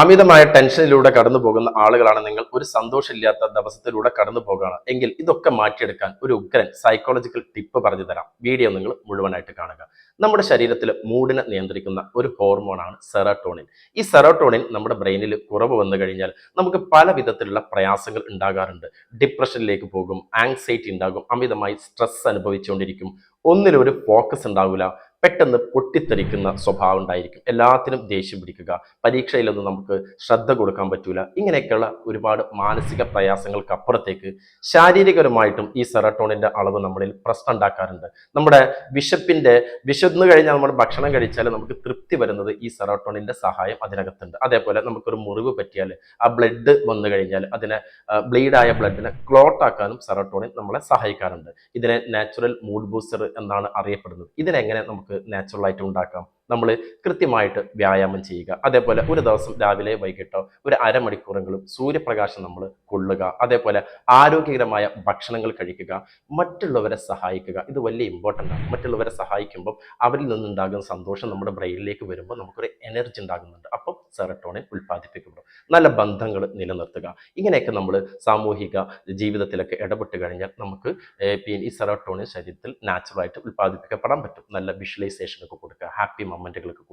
അമിതമായ ടെൻഷനിലൂടെ കടന്നു പോകുന്ന ആളുകളാണ് നിങ്ങൾ. ഒരു സന്തോഷമില്ലാത്ത ദിവസത്തിലൂടെ കടന്നു പോകുകയാണ്. എങ്കിൽ ഇതൊക്കെ മാറ്റിയെടുക്കാൻ ഒരു ഉഗ്രൻ സൈക്കോളജിക്കൽ ടിപ്പ് പറഞ്ഞു തരാം. വീഡിയോ നിങ്ങൾ മുഴുവനായിട്ട് കാണുക. നമ്മുടെ ശരീരത്തിൽ മൂഡിനെ നിയന്ത്രിക്കുന്ന ഒരു ഹോർമോണാണ് സെറട്ടോണിൻ ഈ സെറട്ടോണിൻ നമ്മുടെ ബ്രെയിനിൽ കുറവ് വന്നു കഴിഞ്ഞാൽ നമുക്ക് പല വിധത്തിലുള്ള പ്രയാസങ്ങൾ ഉണ്ടാകാറുണ്ട്. ഡിപ്രഷനിലേക്ക് പോകും ആങ്സൈറ്റി ഉണ്ടാകും അമിതമായി സ്ട്രെസ് അനുഭവിച്ചുകൊണ്ടിരിക്കും. ഒന്നിലൊരു ഫോക്കസ് ഉണ്ടാവില്ല. പെട്ടെന്ന് പൊട്ടിത്തെറിക്കുന്ന സ്വഭാവം ഉണ്ടായിരിക്കും. എല്ലാത്തിനും ദേഷ്യം പിടിക്കുക പരീക്ഷയിലൊന്നും നമുക്ക് ശ്രദ്ധ കൊടുക്കാൻ പറ്റൂല. ഇങ്ങനെയൊക്കെയുള്ള ഒരുപാട് മാനസിക പ്രയാസങ്ങൾക്ക് അപ്പുറത്തേക്ക് ശാരീരികപരമായിട്ടും ഈ സെറട്ടോണിന്റെ അളവ് നമ്മളിൽ പ്രശ്നം ഉണ്ടാക്കാറുണ്ട്. നമ്മുടെ വിശപ്പിന്റെ വിശന്നു കഴിഞ്ഞാൽ നമ്മൾ ഭക്ഷണം കഴിച്ചാൽ നമുക്ക് തൃപ്തി വരുന്നത് ഈ സെറട്ടോണിന്റെ സഹായം അതിനകത്തുണ്ട്. അതേപോലെ നമുക്കൊരു മുറിവ് പറ്റിയാൽ ആ ബ്ലഡ് വന്നു കഴിഞ്ഞാൽ അതിനെ ബ്ലീഡായ ബ്ലഡിനെ ക്ലോട്ട് ആക്കാനും സെറട്ടോണിൻ നമ്മളെ സഹായിക്കാറുണ്ട്. ഇതിനെ നാച്ചുറൽ മൂഡ് ബൂസ്റ്റർ എന്നാണ് അറിയപ്പെടുന്നത്. ഇതിനെങ്ങനെ നമുക്ക് നാച്ചുറൽ ആയിട്ട് ഉണ്ടാക്കാം. നമ്മൾ കൃത്യമായിട്ട് വ്യായാമം ചെയ്യുക. അതേപോലെ ഒരു ദിവസം രാവിലെ വൈകിട്ടോ ഒരു അരമണിക്കൂറെങ്കിലും സൂര്യപ്രകാശം നമ്മൾ കൊള്ളുക. അതേപോലെ ആരോഗ്യകരമായ ഭക്ഷണങ്ങൾ കഴിക്കുക. മറ്റുള്ളവരെ സഹായിക്കുക. ഇത് വലിയ ഇമ്പോർട്ടന്റ് ആണ്. മറ്റുള്ളവരെ സഹായിക്കുമ്പോൾ അവരിൽ നിന്നുണ്ടാകുന്ന സന്തോഷം നമ്മുടെ ബ്രെയിനിലേക്ക് വരുമ്പോൾ നമുക്കൊരു എനർജി ഉണ്ടാകുന്നുണ്ട്. സെറട്ടോണിൻ ഉൽപ്പാദിപ്പിക്കപ്പെടും. നല്ല ബന്ധങ്ങൾ നിലനിർത്തുക. ഇങ്ങനെയൊക്കെ നമ്മൾ സാമൂഹിക ജീവിതത്തിലൊക്കെ ഇടപെട്ട് കഴിഞ്ഞാൽ നമുക്ക് ഈ സെറട്ടോണിൻ ശരീരത്തിൽ നാച്ചുറലായിട്ട് ഉൽപ്പാദിപ്പിക്കപ്പെടാൻ പറ്റും. നല്ല വിഷ്വലൈസേഷൻ ഒക്കെ കൊടുക്കുക ഹാപ്പി മൊമെന്റുകളൊക്കെ